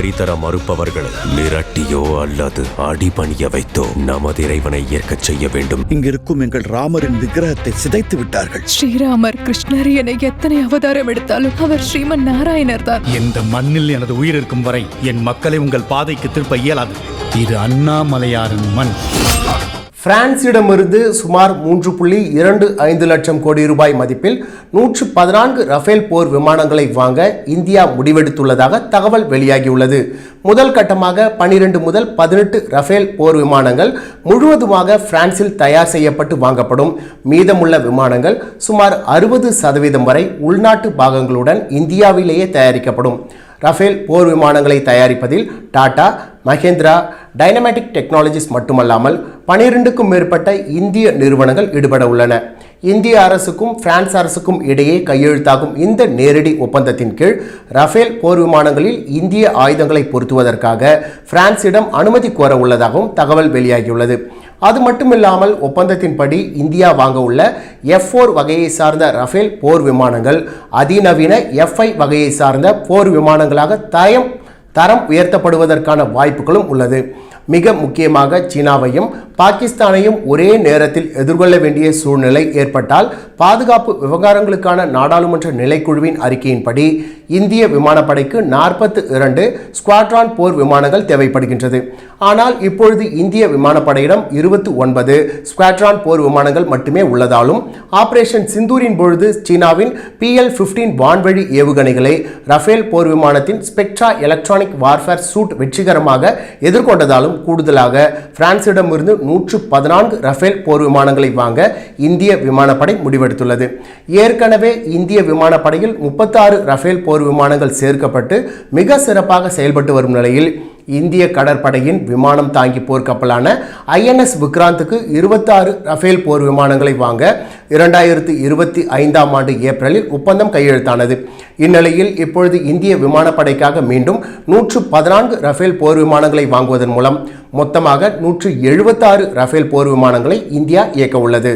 வரி தர மறுப்பவர்களை மிரட்டியோ அல்லது அடிபணிய வைத்தோ நமது இறைவனை ஏற்கச் செய்ய வேண்டும். இங்கிருக்கும் எங்கள் ராமரின் விக்கிரகத்தை சிதைத்து விட்டார்கள். ஸ்ரீராமர் கிருஷ்ணர் என எத்தனை அவதாரம் எடுத்தாலும் அவர் ஸ்ரீமன் நாராயணர் தான். இந்த மண்ணில் எனது உயிர் இருக்கும் வரை என் மக்களை உங்கள் பாதைக்கு திருப்ப இயலாது. இது அண்ணாமலையாரின் மண். பிரான்சிடமிருந்து சுமார் மூன்று புள்ளி இரண்டு ஐந்து லட்சம் கோடி ரூபாய் மதிப்பில் நூற்று பதினான்கு ரஃபேல் போர் விமானங்களை வாங்க இந்தியா முடிவெடுத்துள்ளதாக தகவல் வெளியாகியுள்ளது. முதல் கட்டமாக பனிரெண்டு முதல் பதினெட்டு ரஃபேல் போர் விமானங்கள் முழுவதுமாக பிரான்சில் தயார் செய்யப்பட்டு வாங்கப்படும். மீதமுள்ள விமானங்கள் சுமார் அறுபது சதவீதம் வரை உள்நாட்டு பாகங்களுடன் இந்தியாவிலேயே தயாரிக்கப்படும். ரஃபேல் போர் விமானங்களை தயாரிப்பதில் டாடா மஹேந்திரா டைனமேட்டிக் டெக்னாலஜிஸ் மட்டுமல்லாமல் பனிரெண்டுக்கும் மேற்பட்ட இந்திய நிறுவனங்கள் ஈடுபட உள்ளன. இந்திய அரசுக்கும் பிரான்ஸ் அரசுக்கும் இடையே கையெழுத்தாகும் இந்த நேரடி ஒப்பந்தத்தின் கீழ் ரஃபேல் போர் விமானங்களில் இந்திய ஆயுதங்களை பொருத்துவதற்காக பிரான்சிடம் அனுமதி கோர உள்ளதாகவும் தகவல் வெளியாகியுள்ளது. அது மட்டுமில்லாமல் ஒப்பந்தத்தின்படி இந்தியா வாங்க உள்ள எஃப் ஃபோர் வகையை சார்ந்த ரஃபேல் போர் விமானங்கள் அதிநவீன எஃப்ஐ வகையை சார்ந்த போர் விமானங்களாக தயம் தரம் உயர்த்தப்படுவதற்கான வாய்ப்புகளும் உள்ளது. மிக முக்கியமாக சீனாவையும் பாகிஸ்தானையும் ஒரே நேரத்தில் எதிர்கொள்ள வேண்டிய சூழ்நிலை ஏற்பட்டால் பாதுகாப்பு விவகாரங்களுக்கான நாடாளுமன்ற நிலைக்குழுவின் அறிக்கையின்படி இந்திய விமானப்படைக்கு நாற்பத்து இரண்டு ஸ்குவாட்ரான் போர் விமானங்கள் தேவைப்படுகின்றது. ஆனால் இப்பொழுது இந்திய விமானப்படையிடம் இருபத்தி ஒன்பது ஸ்குவாட்ரான் போர் விமானங்கள் மட்டுமே உள்ளதாலும் ஆபரேஷன் சிந்தூரின் பொழுது சீனாவின் பிஎல் பிப்டீன் வான்வழி ஏவுகணைகளை ரஃபேல் போர் விமானத்தின் ஸ்பெக்ட்ரா எலக்ட்ரானிக் வார்ஃபேர் சூட் வெற்றிகரமாக எதிர்கொண்டதாலும் கூடுதலாக பிரான்சிடமிருந்து நூற்று பதினான்கு ரஃபேல் போர் விமானங்களை வாங்க இந்திய விமானப்படை முடிவெடுத்துள்ளது. ஏற்கனவே இந்திய விமானப்படையில் முப்பத்தாறு ரஃபேல் போர் போர் விமானங்கள் சேர்க்கப்பட்டு மிக சிறப்பாக செயல்பட்டு வரும் நிலையில் இந்திய கடற்படையின் விமானம் தாங்கி போர்க்கப்பலான ஐஎன்எஸ் விக்ராந்துக்கு இருபத்தாறு ரஃபேல் போர் விமானங்களை வாங்க இரண்டாயிரத்தி இருபத்தி ஐந்தாம் ஆண்டு ஏப்ரலில் ஒப்பந்தம் கையெழுத்தானது. இந்நிலையில் இப்பொழுது இந்திய விமானப்படைக்காக மீண்டும் நூற்று பதினான்கு ரஃபேல் போர் விமானங்களை வாங்குவதன் மூலம் மொத்தமாக நூற்று எழுபத்தாறு ரஃபேல் போர் விமானங்களை இந்தியா இயக்க உள்ளது.